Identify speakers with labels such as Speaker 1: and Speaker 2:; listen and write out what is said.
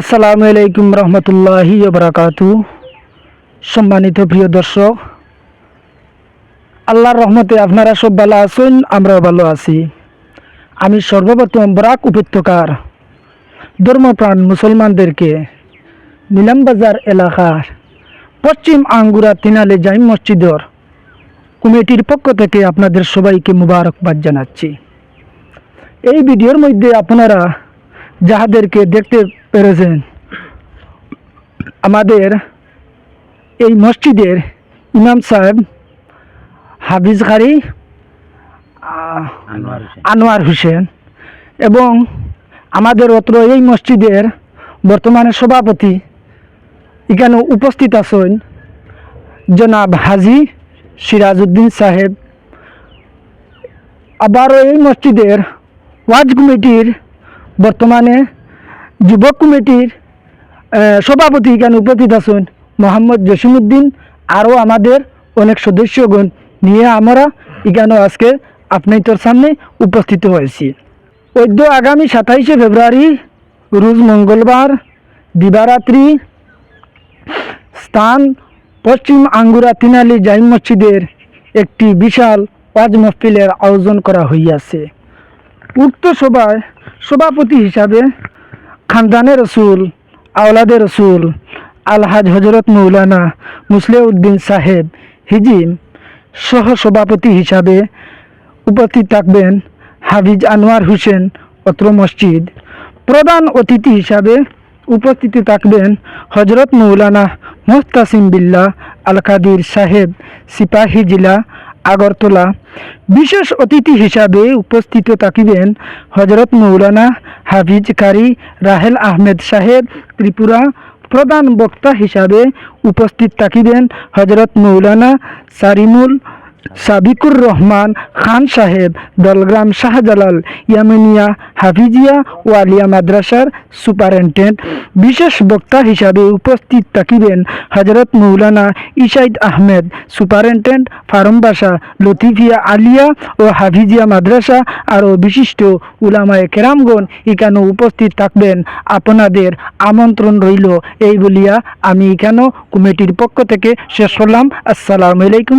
Speaker 1: আসসালামু আলাইকুম রহমতুল্লাহি বারাকাতু। সম্মানিত প্রিয় দর্শক, আল্লাহর রহমতে আপনারা সব ভালো আছেন, আমরাও ভালো আছি। আমি সর্বপ্রথম বরাক উপত্যকার ধর্মপ্রাণ মুসলমানদেরকে নিলামবাজার এলাকার পশ্চিম আঙ্গুরা তিনালে জাইম মসজিদর কমিটির পক্ষ থেকে আপনাদের সবাইকে মুবারকবাদ জানাচ্ছি। এই ভিডিওর মধ্যে আপনারা যাহাদেরকে দেখতে পেরেছেন। আমাদের এই মসজিদের ইমাম সাহেব হাফিজ খারি
Speaker 2: আনোয়ার হোসেন।
Speaker 1: এবং আমাদের অত্র এই মসজিদের বর্তমানে সভাপতি এখানে উপস্থিত আছেন জনাব হাজি সিরাজউদ্দিন সাহেব। আবারও এই মসজিদের ওয়াজ কমিটির বর্তমানে যুবক কমিটির সভাপতি এখানে উপস্থিত আছেন? মোহাম্মদ জসিমুদ্দিন আরও আমাদের অনেক সদস্যগণ নিয়ে আমরা এখানে আজকে আপনাদের সামনে উপস্থিত হয়েছি। ওদ্য আগামী সাতাইশে ফেব্রুয়ারি, রোজ মঙ্গলবার, দিবারাত্রি, স্থান পশ্চিম আঙ্গুরা তিনালি জাইম মসজিদের একটি বিশাল ওয়াজ মহফিলের আয়োজন করা হইয়াছে। উক্ত সভায় সভাপতি হিসাবে খানদানে রসুল, আওলাদে রসুল, আলহাজ হজরত মৌলানা মুসলে উদ্দিন সাহেব হিজিম সহ সভাপতি হিসাবে উপস্থিত থাকবেন হাফিজ আনোয়ার হোসেন অত্র মসজিদ। প্রধান অতিথি হিসাবে উপস্থিতি থাকবেন হজরত মৌলানা মোহতাসিম বিল্লা আল কাদির সাহেব, সিপাহী জেলা আগরতলা। বিশেষ অতিথি হিসাবে উপস্থিত থাকিবেন হজরত মৌলানা হাফিজ কারি রাহেল আহমেদ সাহেব, ত্রিপুরা প্রধান বক্তা হিসাবে উপস্থিত থাকিবেন হজরত মৌলানা সারিমুল সাবিকুর রহমান খান সাহেব, দলগ্রাম শাহজালাল ইয়ামিনিয়া, হাফিজিয়া ওয়ালিয়া মাদ্রাসার সুপারিনটেন্ডেন্ট বিশেষ বক্তা হিসাবে উপস্থিত থাকিবেন হজরত মৌলানা ইসাইদ আহমেদ সুপারিনটেন্ডেন্ট ফারমবাসা লতিফিয়া আলিয়া ও হাফিজিয়া মাদ্রাসা আরও বিশিষ্ট উলামায় কেরামগণ এখানে উপস্থিত থাকবেন। আপনাদের আমন্ত্রণ রইল এই বলিয়া আমি এখানেও কমিটির পক্ষ থেকে শেষ করলাম। আসসালামু আলাইকুম